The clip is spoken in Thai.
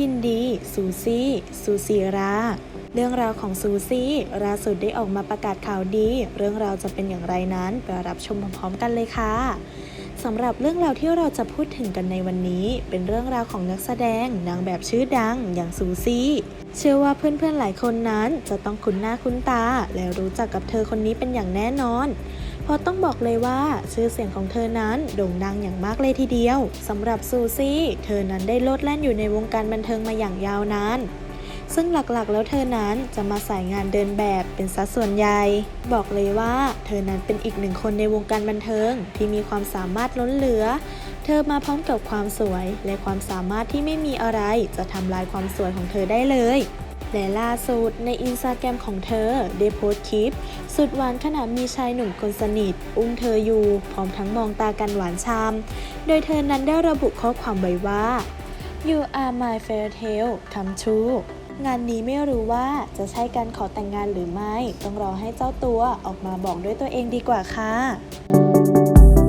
ยินดี ซูซี่ซูซีราเรื่องราวของซูซี่ล่าสุดได้ออกมาประกาศข่าวดี เรื่องราวจะเป็นอย่างไรนั้นไปรับชมพร้อมๆกันเลยค่ะสำหรับเรื่องราวที่เราจะพูดถึงกันในวันนี้ เป็นเรื่องราวของนักแสดงนางแบบชื่อดังอย่างซูซี่ เชื่อว่าเพื่อนๆหลายคนนั้นจะต้องคุ้นหน้าคุ้นตา และรู้จักกับเธอคนนี้เป็นอย่างแน่นอน เพราะต้องบอกเลยว่าชื่อเสียงของเธอนั้นโด่งดังอย่างมากเลยทีเดียวสำหรับซูซี่เธอนั้นได้โลดแล่นอยู่ในวงการบันเทิงมาอย่างยาวนานซึ่งหลักๆ แล้วเธอนั้นจะมาสายงานเดินแบบเป็นสัดส่วนใหญ่ บอกเลยว่าเธอนั้นเป็นอีกหนึ่งคนในวงการบันเทิงที่มีความสามารถล้นเหลือ เธอมาพร้อมกับความสวยและความสามารถที่ไม่มีอะไรจะทำลายความสวยของเธอได้เลย และล่าสุดในอินสตาแกรมของเธอได้โพสต์คลิป สุดหวานขณะมีชายหนุ่มคนสนิท อุ้มเธออยู่ พร้อมทั้งมองตากันหวานชาม โดยเธอนั้นได้ระบุข้อความไว้ว่า You are my fairy tale come true งานนี้ไม่รู้ว่าจะใช่การขอแต่งงานหรือไม่ ต้องรอให้เจ้าตัวออกมาบอกด้วยตัวเองดีกว่าค่ะ